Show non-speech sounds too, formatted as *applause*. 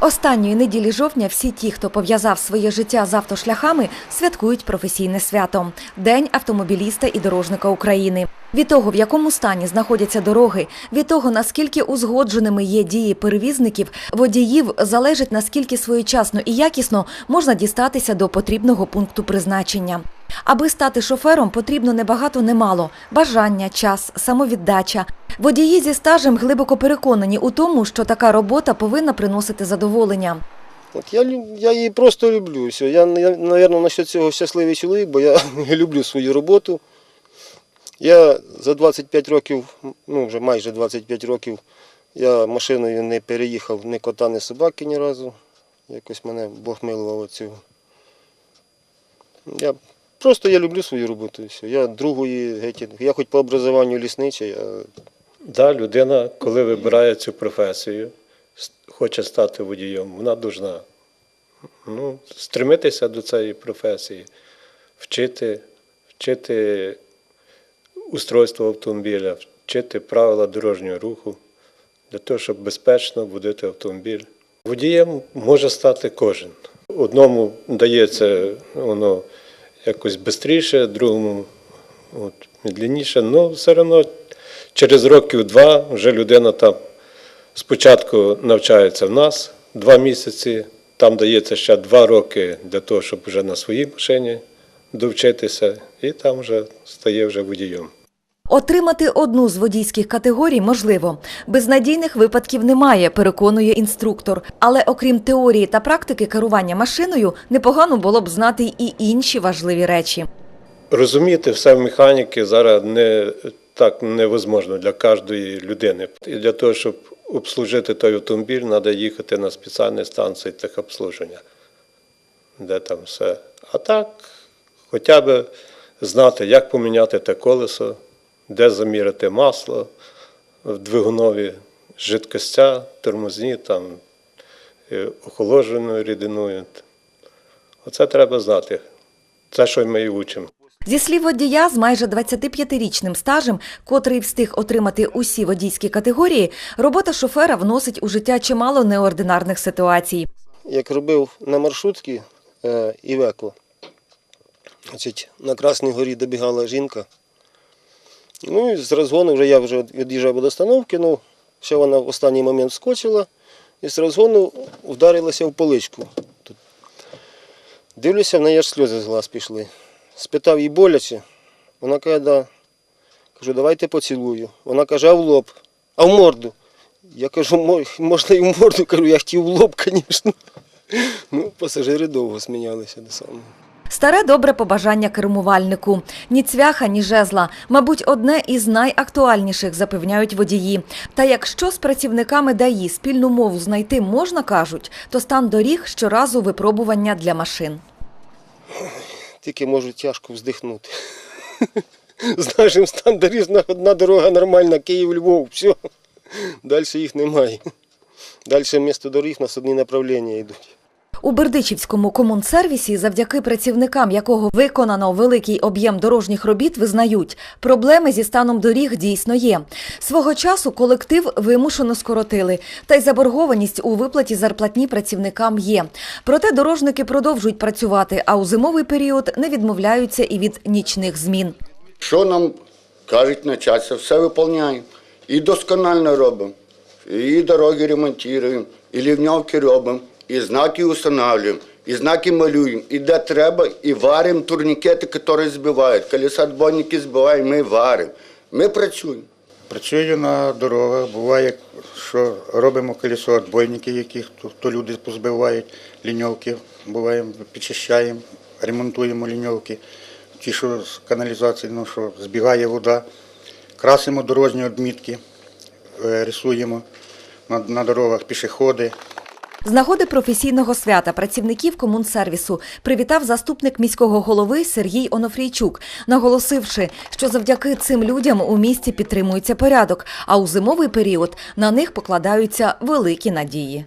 Останньої неділі жовтня всі ті, хто пов'язав своє життя з автошляхами, святкують професійне свято День автомобіліста і дорожника України. Від того, в якому стані знаходяться дороги, від того, наскільки узгодженими є дії перевізників, водіїв залежить наскільки своєчасно і якісно можна дістатися до потрібного пункту призначення. Аби стати шофером, потрібно не багато, не мало – бажання, час, самовіддача. Водії зі стажем глибоко переконані у тому, що така робота повинна приносити задоволення. От я, я її просто люблю. Все. Я, мабуть, насчет цього щасливий чоловік, бо *laughs* я люблю свою роботу. Я за 25 років, ну вже майже 25 років, я машиною не переїхав ні кота, ні собаки ні разу. Якось мене Бог милував від цього. Я, просто я люблю свою роботу. все. Я другої, я хоч по образуванню лісничий, а Да, людина, коли вибирає цю професію, хоче стати водієм, вона повинна ну, стремитися до цієї професії, вчити, вчити устройство автомобіля, вчити правила дорожнього руху для того, щоб безпечно водити автомобіль. Водієм може стати кожен. Одному дається воно якось швидше, другому от, медленніше, але все одно через років два вже людина там спочатку навчається в нас два місяці, там дається ще два роки для того, щоб вже на своїй машині довчитися, і там вже стає вже водієм. Отримати одну з водійських категорій можливо. Безнадійних випадків немає, переконує інструктор. Але окрім теорії та практики керування машиною, непогано було б знати і інші важливі речі. Розуміти все в механіки зараз не так невозможно для кожної людини. І для того, щоб обслужити той автомобіль, треба їхати на спеціальні станції техобслуження, де там все. А так, хоча б знати, як поміняти те колесо, де заміряти масло в двигунові, жидкостя, тормозні, там, е, охолодженою рідиною. Оце треба знати. Це, що ми і учимо. Зі слів водія з майже 25-річним стажем, котрий встиг отримати усі водійські категорії, робота шофера вносить у життя чимало неординарних ситуацій. як робив на маршрутці е, Івеко, на Красній горі добігала жінка. Ну і з розгону вже я вже від'їжджав від остановки, ну, ще вона в останній момент скочила і з розгону вдарилася в поличку. Дивлюся, в неї аж сльози з глаз пішли. Спитав їй боляче. Вона каже, да. Кажу, давайте поцілую. Вона каже, а в лоб, а в морду. Я кажу, можна і в морду, кажу, я хотів в лоб, звісно. Ну, пасажири довго сміялися до самого. Старе добре побажання кермувальнику. Ні цвяха, ні жезла. Мабуть, одне із найактуальніших, запевняють водії. Та якщо з працівниками ДАІ спільну мову знайти можна, кажуть, то стан доріг щоразу випробування для машин. Тільки можу тяжко вздихнути. *laughs* З нашим стандартом одна дорога нормальна, Київ-Львов, все. Далі їх немає. Далі місто доріг на одні направлення йдуть. У Бердичівському комунсервісі, завдяки працівникам якого виконано великий об'єм дорожніх робіт, визнають, проблеми зі станом доріг дійсно є. Свого часу колектив вимушено скоротили, та й заборгованість у виплаті зарплатні працівникам є. Проте дорожники продовжують працювати, а у зимовий період не відмовляються і від нічних змін. Що нам кажуть начальство, все виконуємо. І досконально робимо. І дороги ремонтуємо, і лівньовки робимо, і знаки встановлюємо, і знаки малюємо, і де треба, і варимо турнікети, які збивають. Колеса отбойники збиваємо, ми варимо. Ми працюємо. Працюю на дорогах. Буває, що робимо колесо відбойники, яких то, то люди позбивають ліньовки. Буває, підчищаємо, ремонтуємо ліньовки. Ті, що з каналізації, ну, що збігає вода. Красимо дорожні відмітки, е, рисуємо на, на дорогах пішоходи. З нагоди професійного свята працівників комунсервісу привітав заступник міського голови Сергій Онофрійчук, наголосивши, що завдяки цим людям у місті підтримується порядок, а у зимовий період на них покладаються великі надії.